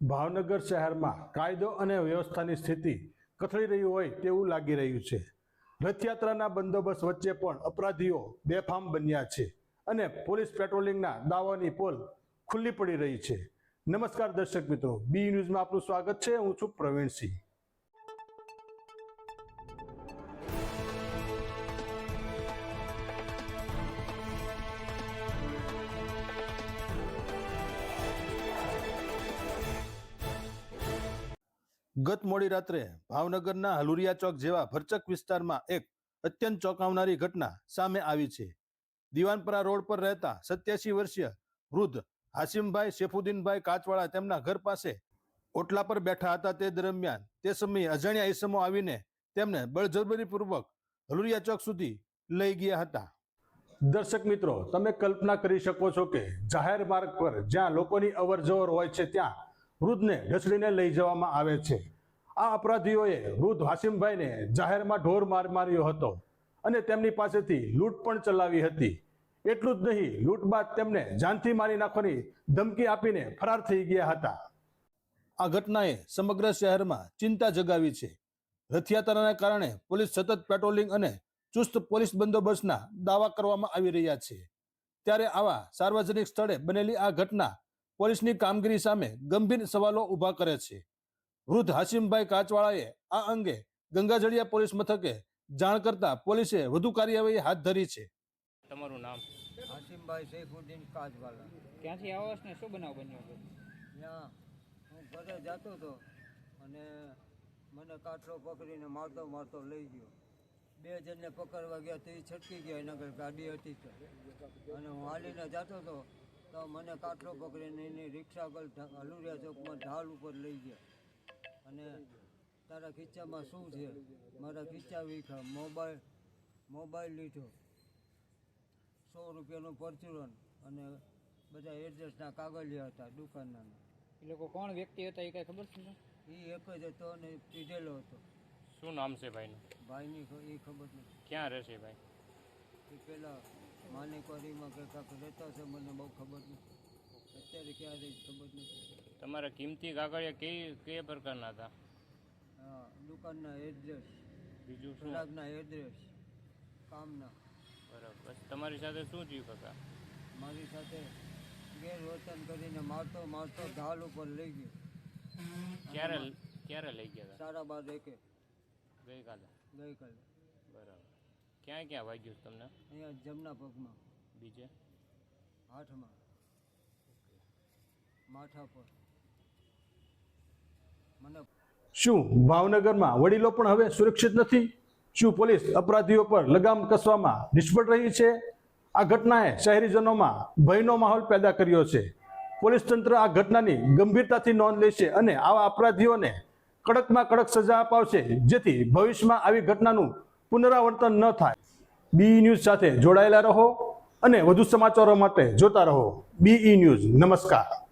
ભાવનગર શહેરમાં કાયદો અને વ્યવસ્થાની સ્થિતિ કથળી રહી હોય તેવું લાગી રહ્યું છે. રથયાત્રાના બંદોબસ્ત વચ્ચે પણ અપરાધીઓ બેફામ બન્યા છે અને પોલીસ પેટ્રોલિંગના દાવાની પોલ ખુલ્લી પડી રહી છે. નમસ્કાર દર્શક મિત્રો, બી ન્યૂઝમાં આપનું સ્વાગત છે. હું છું પ્રવીણસિંહ. ગત મોડી રાત્રે ભાવનગરના હલુરિયા ચોક જેવા ભરચક વિસ્તારમાં એક અત્યંત ચોંકાવનારી ઘટના સામે આવી છે. દિવાનપરા રોડ પર રહેતા સત્યાસી વર્ષીય વૃદ્ધ હાસિમભાઈ શેફુદ્દીનભાઈ કાચવાળા તેમના ઘર પાસે ઓટલા પર બેઠા હતા. તે દરમિયાન તે સમયે અજાણ્યા ઈસમો આવીને તેમને બળજબરીપૂર્વક હલુરિયા ચોક સુધી લઈ ગયા હતા. દર્શક મિત્રો, તમે કલ્પના કરી શકો છો કે જાહેર માર્ગ પર જ્યાં લોકોની અવર જવર હોય છે ત્યાં વૃદ્ધને ઢસડીને લઈ જવામાં આવે છે. આ અપરાધીઓએ વૃદ્ધ હાસિમભાઈને જાહેરમાં ઢોર માર માર્યો હતો અને તેમની પાસેથી લૂંટ પણ ચલાવી હતી. એટલું જ નહીં, લૂંટ બાદ તેમને જાનથી મારી નાખવાની ધમકી આપીને ફરાર થઈ ગયા હતા. આ ઘટનાએ સમગ્ર શહેરમાં ચિંતા જગાવી છે. રથયાત્રાના કારણે પોલીસ સતત પેટ્રોલિંગ અને ચુસ્ત પોલીસ બંદોબસ્તના દાવા કરવામાં આવી રહ્યા છે. ત્યારે આવા સાર્વજનિક સ્થળે બનેલી આ ઘટના પોલીસની કામગીરી સામે ગંભીર સવાલો ઊભા કરે છે. વૃદ્ધ હાશીમભાઈ કાચવાળાએ આ અંગે ગંગાજળિયા પોલીસ મથકે જાણ કરતા પોલીસે વધુ કાર્યવાહી હાથ ધરી છે. તમારું નામ? હાશીમભાઈ સૈફુદ્દીન કાજવાલા ક્યાંથી આવો છો ને? શું બનાવ બન્યો હતો ત્યાં હું ઘરે જતો હતો અને મને કાટલો પકડીને મારતો મારતો લઈ ગયો. બે જણને પકડવા ગયા તો એ છટકી ગયા એના ઘરે ગાડી હતી તો. અને હું હાલીને જતો હતો તો મને કાટલો પકડીને એની રિક્ષા પર હલુરિયા ચોકમાં ઢાલ ઉપર લઈ ગયા. અને તારા ખીચામાં શું છે? મારા ખીચા વીખા. મોબાઈલ મોબાઈલ લીધો. સો રૂપિયાનું પરચુરણ અને બધા એડ્રેસના કાગળિયા હતા દુકાનના. એ લોકો કોણ વ્યક્તિ હતા એ કાંઈ ખબર છે? એ એક જ હતો અને પીધેલો હતો. શું નામ છે ભાઈનું? ભાઈની એ ખબર નથી. ક્યાં રહેશે ભાઈ? એ પેલા માનેકવાડીમાં કોરીમાં કાંક રહેતા છે મને બહુ ખબર નથી. અત્યારે ક્યાં રહી ખબર નથી. તમારા કિંમતી કાગળિયા કઈ કયા પ્રકારના હતા? હા દુકાનના એડ્રેસ બીજું શું? ગ્રાહકના એડ્રેસ કામના. બરાબર. તમારી સાથે શું થયું કાકા? મારી સાથે ગેરવર્તન કરીને મારતો મારતો ઢાલ ઉપર લઈ ગયો. ક્યારે ક્યારે લઈ ગયા સારા બાર એકે. ગઈકાલે? ગઈકાલે. બરાબર. ક્યાં ક્યાં વાગ્યું છે તમને? અહીંયા જમના પગમાં. બીજે? હાથમાં. માથા પર. મને શું ભાવનગરમાં વડીલો પણ હવે સુરક્ષિત નથી? શું પોલીસ અપરાધીઓ પર લગામ કસવામાં નિષ્ફળ રહી છે? આ ઘટનાએ શહેરીજનોમાં ભયનો માહોલ પેદા કર્યો છે. પોલીસ તંત્ર આ ઘટનાની ગંભીરતાથી નોંધ લેશે અને આવા અપરાધીઓને કડકમાં કડક સજા અપાવશે જેથી ભવિષ્યમાં આવી ઘટનાનું પુનરાવર્તન ન થાય. બી ન્યૂઝ સાથે જોડાયેલા રહો અને વધુ સમાચારો માટે જોતા રહો. B E news. નમસ્કાર.